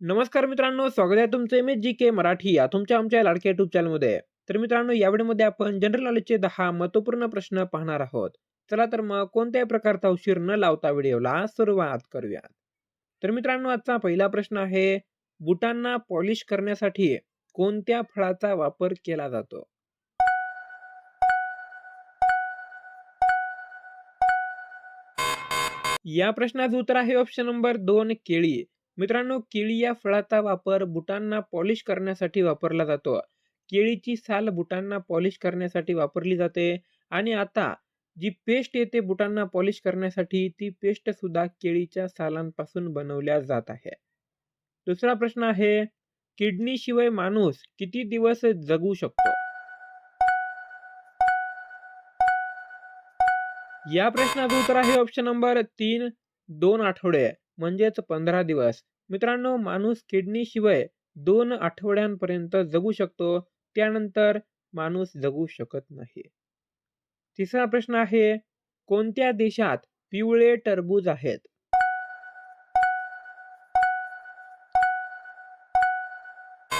नमस्कार मित्रांनो स्वागत आहे तुमचं M H G K Marathi या तुमच्या आमच्या लाडक्या युट्यूब चॅनलमध्ये तर मित्रांनो या व्हिडिओमध्ये आपण जनरल नॉलेजचे दहा महत्त्वपूर्ण प्रश्न पाहणार आहोत. चला तर मग कोणत्याही प्रकारचा उशीर न लावता व्हिडिओला सुरुवात करूया तर मित्रांनो आजचा पहिला प्रश्न आहे बुटांना पॉलिश करण्यासाठी कोणत्या फळाचा वापर केला जातो? या प्रश्नाचं उत्तर आहे ऑप्शन नंबर दोन केळी. मित्रांनो केळी या फळाचा वापर बुटांना पॉलिश करण्यासाठी वापरला जातो. केळीची साल बुटांना पॉलिश करण्यासाठी वापरली जाते आणि आता जी पेस्ट येते बुटांना पॉलिश करण्यासाठी ती पेस्ट सुद्धा केळीच्या सालांपासून बनवल्या जात आहे. दुसरा प्रश्न आहे किडनी शिवाय माणूस किती दिवस जगू शकतो? या प्रश्नाचं उत्तर आहे ऑप्शन नंबर तीन दोन आठवडे. म्हणजेच पंधरा दिवस. मित्रांनो माणूस किडनी शिवाय दोन आठवड्यांपर्यंत जगू शकतो. त्यानंतर माणूस जगू शकत नाही. तिसरा प्रश्न आहे कोणत्या देशात पिवळे टरबूज आहेत?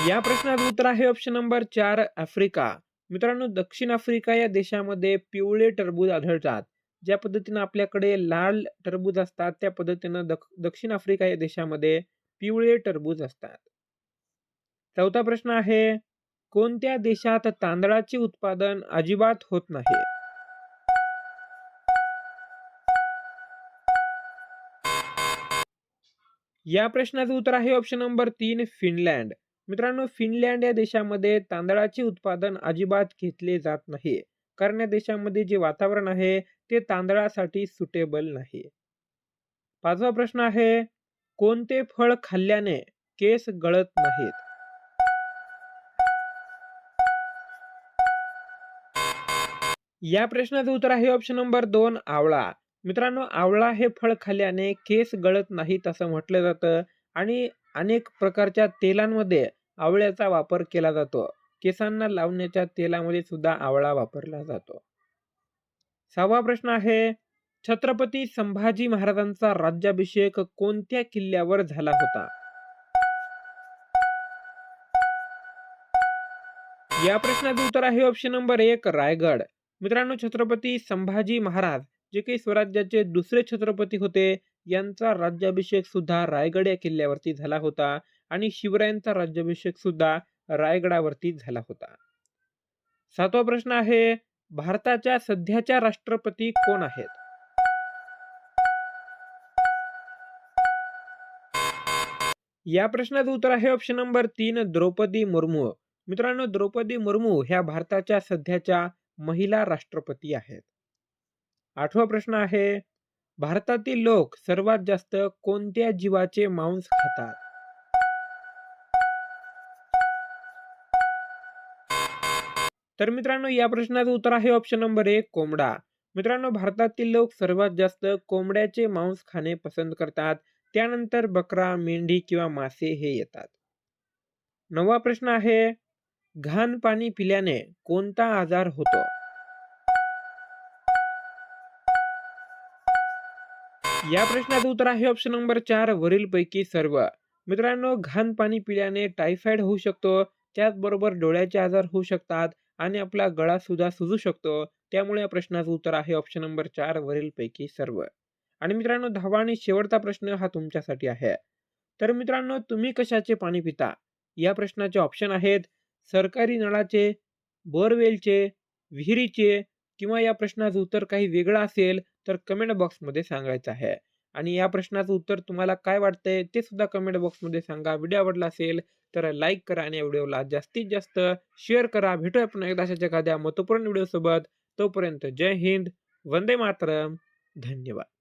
या प्रश्नाचं उत्तर आहे ऑप्शन नंबर चार आफ्रिका. मित्रांनो दक्षिण आफ्रिका या देशामध्ये पिवळे टरबूज आढळतात. ज्या पद्धतीनं आपल्याकडे लाल टरबूज असतात त्या पद्धतीनं दक दक्षिण आफ्रिका या देशामध्ये पिवळे टरबूज असतात. चौथा प्रश्न आहे कोणत्या देशात तांदळाचे उत्पादन अजिबात होत नाही? या प्रश्नाचं उत्तर आहे ऑप्शन नंबर तीन फिनलँड. मित्रांनो फिनलँड या देशामध्ये तांदळाचे उत्पादन अजिबात घेतले जात नाही. कारण या देशामध्ये जे वातावरण आहे ते तांदळासाठी सुटेबल नाही. पाचवा प्रश्न आहे कोणते फळ खाल्ल्याने केस गळत नाहीत? या प्रश्नाचं उत्तर आहे ऑप्शन नंबर दोन आवळा. मित्रांनो आवळा हे फळ खाल्ल्याने केस गळत नाहीत असं म्हटलं जातं आणि अनेक प्रकारच्या तेलांमध्ये आवळ्याचा वापर केला जातो. केसांना लावण्याच्या तेलामध्ये सुद्धा आवळा वापरला जातो. सहावा प्रश्न आहे छत्रपती संभाजी महाराजांचा राज्याभिषेक कोणत्या किल्ल्यावर झाला होता? या प्रश्नाचं उत्तर आहे ऑप्शन नंबर एक रायगड. मित्रांनो छत्रपती संभाजी महाराज जे काही स्वराज्याचे दुसरे छत्रपती होते यांचा राज्याभिषेक सुद्धा रायगड या किल्ल्यावरती झाला होता. आणि शिवरायांचा राज्याभिषेक सुद्धा रायगडावरती झाला होता. सातवा प्रश्न आहे भारताच्या सध्याच्या राष्ट्रपती कोण आहेत? या प्रश्नाचं उत्तर आहे ऑप्शन नंबर तीन द्रौपदी मुर्मू. मित्रांनो द्रौपदी मुर्मू ह्या भारताच्या सध्याच्या महिला राष्ट्रपती आहेत. आठवा प्रश्न आहे भारतातील लोक सर्वात जास्त कोणत्या जीवाचे मांस खातात? तर मित्रांनो या प्रश्नाचं उत्तर आहे ऑप्शन नंबर एक कोंबडा. मित्रांनो भारतातील लोक सर्वात जास्त कोंबड्याचे मांस खाणे पसंत करतात. त्यानंतर बकरा मेंढी किंवा मासे हे येतात. नववा प्रश्न आहे घाण पाणी पिल्याने कोणता आजार होतो? या प्रश्नाचं उत्तर आहे ऑप्शन नंबर चार वरील पैकी सर्व. मित्रांनो घाण पाणी पिल्याने टायफॉइड होऊ शकतो. त्याचबरोबर डोळ्याचे आजार होऊ शकतात. आणि आपला गळा सुद्धा सुजू शकतो. त्यामुळे या प्रश्नाचं उत्तर आहे ऑप्शन नंबर चार वरील पैकी सर्व. आणि मित्रांनो दहावा आणि शेवटचा प्रश्न हा तुमच्यासाठी आहे. तर मित्रांनो तुम्ही कशाचे पाणी पिता? या प्रश्नाचे ऑप्शन आहेत सरकारी नळाचे बोरवेलचे विहिरीचे किंवा या प्रश्नाचं उत्तर काही वेगळं असेल तर कमेंट बॉक्समध्ये सांगायचं आहे. आणि या प्रश्नाचं उत्तर तुम्हाला काय वाटतंय ते सुद्धा कमेंट बॉक्समध्ये सांगा. व्हिडिओ आवडला असेल तर लाईक करा आणि या व्हिडिओला जास्तीत जास्त शेअर करा. भेटूया पुन्हा एकदा अशाच एखाद्या महत्त्वपूर्ण व्हिडिओसोबत तोपर्यंत जय हिंद वंदे मातरम. धन्यवाद.